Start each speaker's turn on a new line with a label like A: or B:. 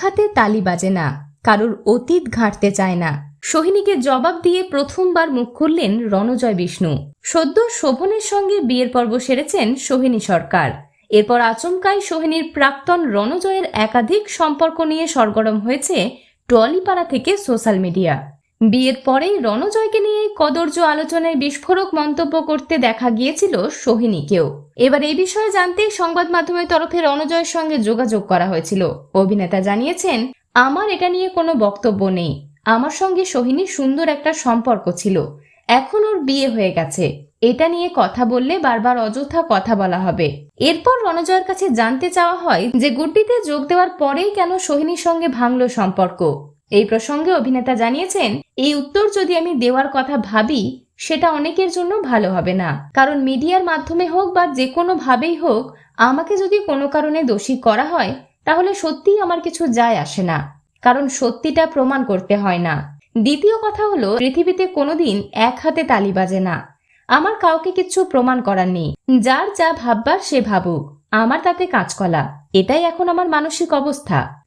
A: হাতে তালি বাজে না, কারোর অতীত ঘাঁটতে চায় না। সোহিনীকে জবাব দিয়ে প্রথমবার মুখ খুললেন রণজয় বিষ্ণু। সদ্য শোভনের সঙ্গে বিয়ের পর্ব সেরেছেন সোহিনী সরকার। এরপর আচমকাই সোহিনীর প্রাক্তন রণজয়ের একাধিক সম্পর্ক নিয়ে সরগরম হয়েছে টলিপাড়া থেকে সোশ্যাল মিডিয়া। বিয়ের পরেই রণজয়কে নিয়ে কদর্য আলোচনায় বিস্ফোরক মন্তব্য করতে দেখা গিয়েছিল সোহিনীকেও। এবার এই বিষয়ে জানতেই সংবাদ মাধ্যমের তরফে রণজয়ের সঙ্গে যোগাযোগ করা হয়েছিল। অভিনেতা জানিয়েছেন, আমার এটা নিয়ে কোনো বক্তব্য নেই। আমার সঙ্গে সোহিনীর সুন্দর একটা সম্পর্ক ছিল। এখন ওর বিয়ে হয়ে গেছে। এটা নিয়ে কথা বললে বারবার অযথা কথা বলা হবে। এরপর রণজয়ের কাছে জানতে চাওয়া হয় যে গুড্ডিতে যোগ দেওয়ার পরেই কেন সোহিনীর সঙ্গে ভাঙল সম্পর্ক। এই প্রসঙ্গে অভিনেতা জানিয়েছেন, এই উত্তর যদি আমি দেওয়ার কথা ভাবি, সেটা অনেকের জন্য ভালো হবে না। কারণ মিডিয়ার মাধ্যমে হোক বা যে কোনো ভাবেই হোক, আমাকে যদি কোনো কারণে দোষী করা হয়, তাহলে সত্যিই আমার কিছু যায় আসে না। কারণ সত্যিটা প্রমাণ করতে হয় না। দ্বিতীয় কথা হলো, পৃথিবীতে কোনোদিন এক হাতে তালি বাজে না। আমার কাউকে কিচ্ছু প্রমাণ করার নেই। যার যা ভাববার সে ভাবুক। আমার তাতে কাঁচকলা। এটাই এখন আমার মানসিক অবস্থা।